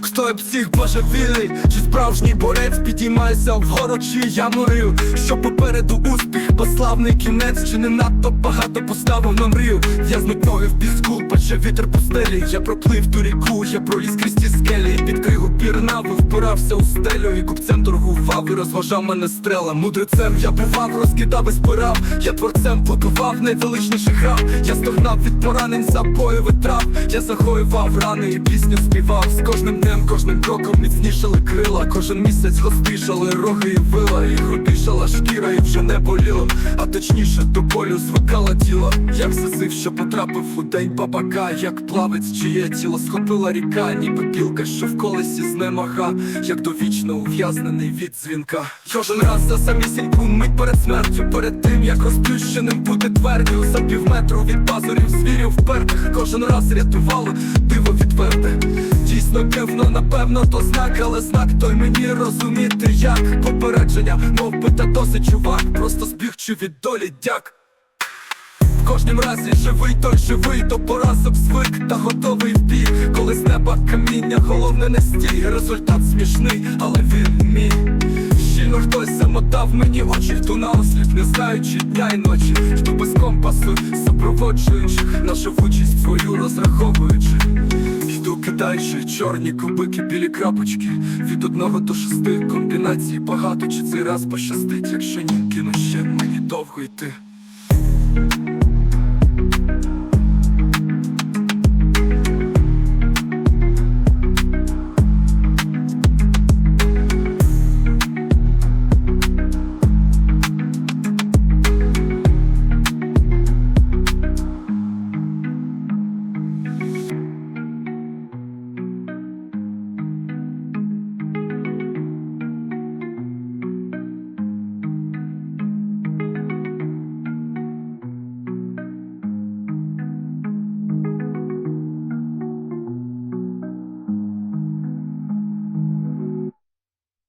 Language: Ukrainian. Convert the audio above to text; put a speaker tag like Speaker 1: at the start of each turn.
Speaker 1: Хто я псих божевільний, чи справжній борець? Підіймайся вгору, чи я морив, що попереду успіх, бо славний кінець, чи не надто багато поставив на мрію? Я з метою в піску, паче вітер пустелі Я проплив ту ріку, я проліз крізь ті скелі. Під кригу пірнав і впирався у стелю. І купцем торгував і розважав мене стрела. Мудрецем я бував, розкидав і спирав. Я творцем будував найвеличніший храм. Я стогнав від поранень забою витрав. Я загоював рани і пісню співав. З кожним днем, кожним кроком міцнішали крила. Кожен місяць гостишали роги і вила. І грудишала шкіра і вже не боліло. А точніше до болю звикало тіло. Як зазив, що потрапив у день бабака. Як плавець, чиє тіло схопила ріка. Ніби білка, що в колесі знемага. Як довічно ув'язнений від дзвінка. Кожен раз за самісіньку мить перед смертю Перед тим, як розплющеним бути твердю. За півметру від пазурів звірів впертих. Кожен раз рятувало диво відверте Дійсно дивно, напевно, то знак, але знак той мені розуміти як. Попередження, мов би та досить чувак. Просто збіг чи від долі дяк. В кожнім разі живий, той живий, до поразок звик та готовий в бій Коли з неба каміння, головне не стій. Результат смішний, але він мій. Щільно хтось замотав мені очі Хто на осліп, не знаючи дня й ночі. Хто без компасу, супроводжуючи На живучість свою розраховуючи Кидаючи чорні кубики, білі крапочки. Від одного до шести комбінацій багато. Чи цей раз пощастить, якщо ні, кину ще мені довго йти